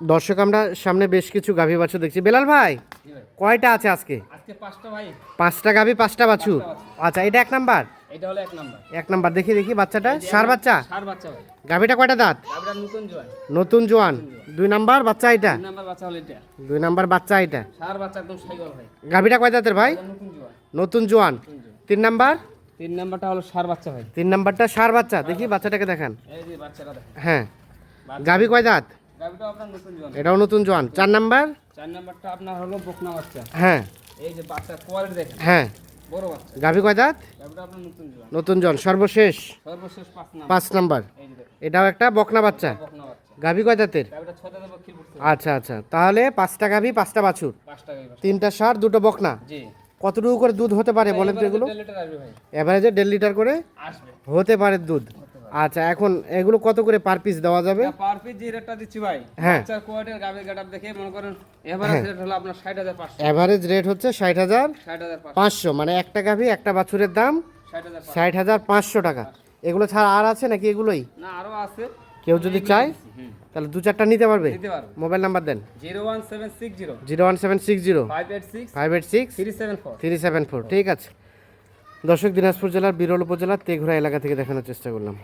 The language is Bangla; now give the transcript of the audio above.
দর্শক আমরা সামনে বেশ কিছু গাভী বাছু দেখছি। বেলাল ভাই কয়টা আছে আজকে? আজকে পাঁচটা ভাই। পাঁচটা গাভী পাঁচটা বাছু আচ্ছা এটা এক নাম্বার? এটা হলো এক নাম্বার। এক নাম্বার দেখি দেখি বাচ্চাটা? সার বাচ্চা? সার বাচ্চা ভাই। গাভীটা কয়টা দাঁত? গাবিটা নতুন জোয়ান। নতুন জোয়ান। দুই নাম্বার বাচ্চা এটা? তিন নাম্বার বাচ্চা হলো এটা। দুই নাম্বার বাচ্চা এটা। সার বাচ্চা একদম সাইকেল ভাই। গাভীটা কয় দাঁতের ভাই? নতুন জোয়ান। নতুন জোয়ান। তিন নাম্বার? তিন নাম্বারটা হলো সার বাচ্চা ভাই। তিন নাম্বারটা সার বাচ্চা। দেখি বাচ্চাটাকে দেখান। এই যে বাচ্চাটা দেখেন হ্যাঁ। গাভী কয় দাঁত? এটাও নতুন জোয়ান। চার নাম্বার? চার নাম্বারটা আপনার হলো বকনা বাচ্চা। হ্যাঁ। এই যে বাচ্চা কোয়ালিটি দেখেন। হ্যাঁ। বড় বাচ্চা। গাভী কয় দাঁত? নতুন জোয়ান। নতুন সর্বশেষ? সর্বশেষ পাঁচ নাম্বার। এটাও একটা বকনা বাচ্চা। গাভী কয় দাঁতের? আচ্ছা আচ্ছা। তাহলে পাঁচটা গাভী পাঁচটা বাছুর। তিনটা সার দুটো বকনা। জি। কতটুকু করে দুধ হতে পারে? বলেন তো এগুলো। এভারেজে দেড় লিটার করে হতে পারে দুধ। আচ্ছা এখন এগুলো কত করে পার পিস দেওয়া যাবে? পার পিস যে রেটটা দিচ্ছি ভাই হ্যাঁ। বাচ্চার কোয়ালিটির গাবির গাটাপ দেখে মনে করেন এভারেজ রেট হলো আপনার ষাট হাজার পাঁচশো। এভারেজ রেট হচ্ছে ষাট হাজার ষাট হাজার পাঁচশো। পাঁচশো মানে একটা গাভী একটা বাছুরের দাম ষাট হাজার পাঁচশো। ষাট হাজার পাঁচশো টাকা। এগুলো ছাড়া আর আছে নাকি এগুলোই? না আরও আছে। কেউ যদি চায় তাহলে দু চারটা নিতে পারবে। মোবাইল নাম্বার দেন। Zero one seven six zero. Zero one seven six zero. Five eight six five eight six three seven four. Three seven four ঠিক আছে। দর্শক দিনাজপুর জেলার বিরল উপজেলার তেঘুরা এলাকা থেকে দেখানোর চেষ্টা করলাম।